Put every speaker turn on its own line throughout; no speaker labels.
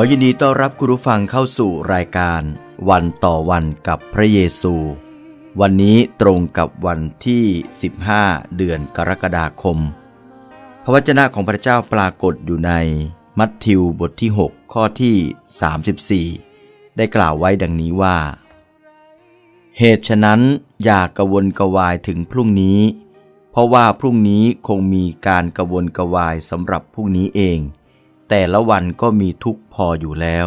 ขอยินดีต้อนรับคุณผู้ฟังเข้าสู่รายการวันต่อวันกับพระเยซู วันนี้ตรงกับวันที่ 15 เดือนกรกฎาคม พระวจนะของพระเจ้าปรากฏอยู่ในมัทธิวบทที่ 6 ข้อที่ 34 ได้กล่าวไว้ดังนี้ว่า เหตุฉะนั้นอย่ากกวนกวายถึงพรุ่งนี้ เพราะว่าพรุ่งนี้คงมีการกวนกวายสำหรับพรุ่งนี้เอง แต่ละวันก็มีทุกพออยู่แล้ว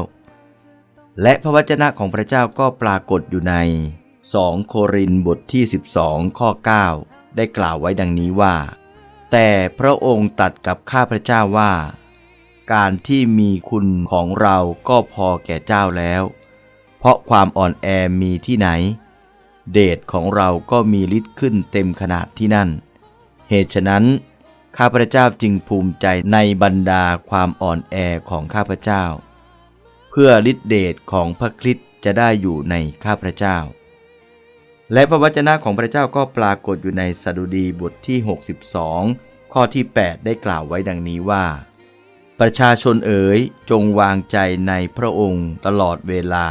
และพระวจนะของพระเจ้าก็ปรากฏอยู่ใน 2 โครินบทที่ 12 ข้อ 9 ได้กล่าวไว้ดังนี้ว่า แต่พระองค์ตัดกับข้าพระเจ้าว่า การที่มีคุณของเราก็พอแก่เจ้าแล้ว เพราะความอ่อนแอมีที่ไหน เดชของเราก็มีฤทธิ์ขึ้นเต็มขนาดที่นั่น เหตุฉะนั้น ข้าพระเจ้าจึงภูมิใจในบรรดาความอ่อนแอของข้าพระเจ้า เพื่อฤทธิเดชของพระคริสต์จะได้อยู่ในข้าพระเจ้า และพระวจนะของพระเจ้าก็ปรากฏอยู่ในสดุดีบทที่ 62 ข้อที่ 8 ได้กล่าวไว้ดังนี้ว่า ประชาชนเอ๋ยจงวางใจในพระองค์ตลอดเวลา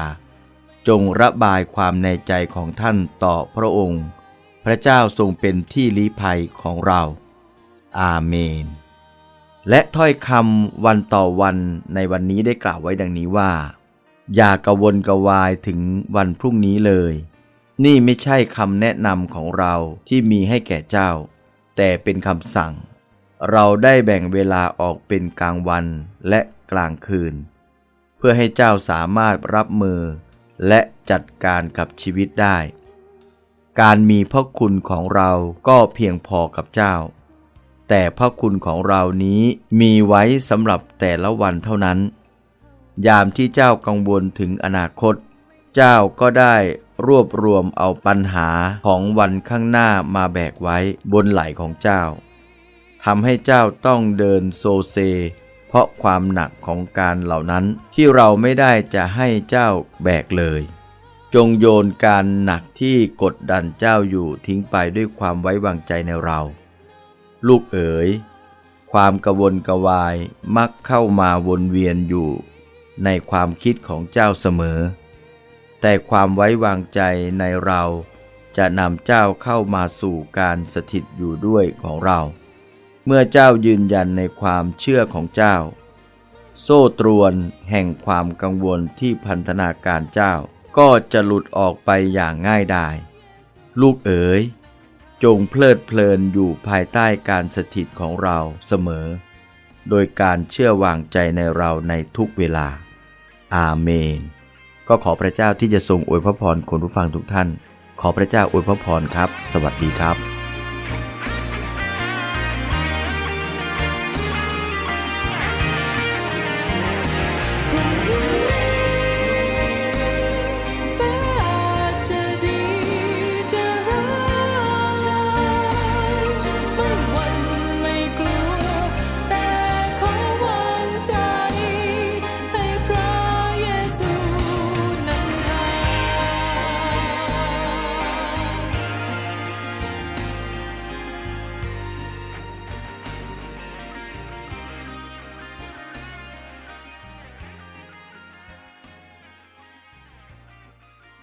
จงระบายความในใจของท่านต่อพระองค์ พระเจ้าทรงเป็นที่ลี้ภัยของเรา อาเมน และถ้อยคำวันต่อวันในวันนี้ได้กล่าวไว้ดังนี้ว่า อย่ากวนกวายถึงวันพรุ่งนี้เลย นี่ไม่ใช่คำแนะนำของเราที่มีให้แก่เจ้า แต่เป็นคำสั่ง เราได้แบ่งเวลาออกเป็นกลางวันและกลางคืน เพื่อให้เจ้าสามารถรับมือ และจัดการกับชีวิตได้ การมีพระคุณของเราก็เพียงพอกับเจ้า แต่พระคุณของเรานี้มีไว้สำหรับแต่ละวันเท่านั้น ยามที่เจ้ากังวลถึงอนาคต เจ้าก็ได้รวบรวมเอาปัญหาของวันข้างหน้ามาแบกไว้บนไหล่ของเจ้าทำให้เจ้าต้องเดินโซเซ เพราะความหนักของการเหล่านั้นที่เราไม่ได้จะให้เจ้าแบกเลย จงโยนการหนักที่กดดันเจ้าอยู่ทิ้งไปด้วยความไว้วางใจในเรา ลูกเอ๋ย ความกระวนกระวายมักเข้ามาวนเวียนอยู่ในความคิดของเจ้าเสมอ แต่ความไว้วางใจในเราจะนำเจ้าเข้ามาสู่การสถิตอยู่ด้วยของเรา เมื่อเจ้ายืนยันในความเชื่อของเจ้า โซ่ตรวนแห่งความกังวลที่พันธนาการเจ้า ก็จะหลุดออกไปอย่างง่ายดาย ลูกเอ๋ย จงเพลิดเพลินอยู่ภายใต้การสถิตของเราเสมอ โดยการเชื่อวางใจในเราในทุกเวลา อาเมน ก็ขอพระเจ้าที่จะทรงอวยพระพรคนผู้ฟังทุกท่าน ขอพระเจ้าอวยพระพรครับ สวัสดีครับ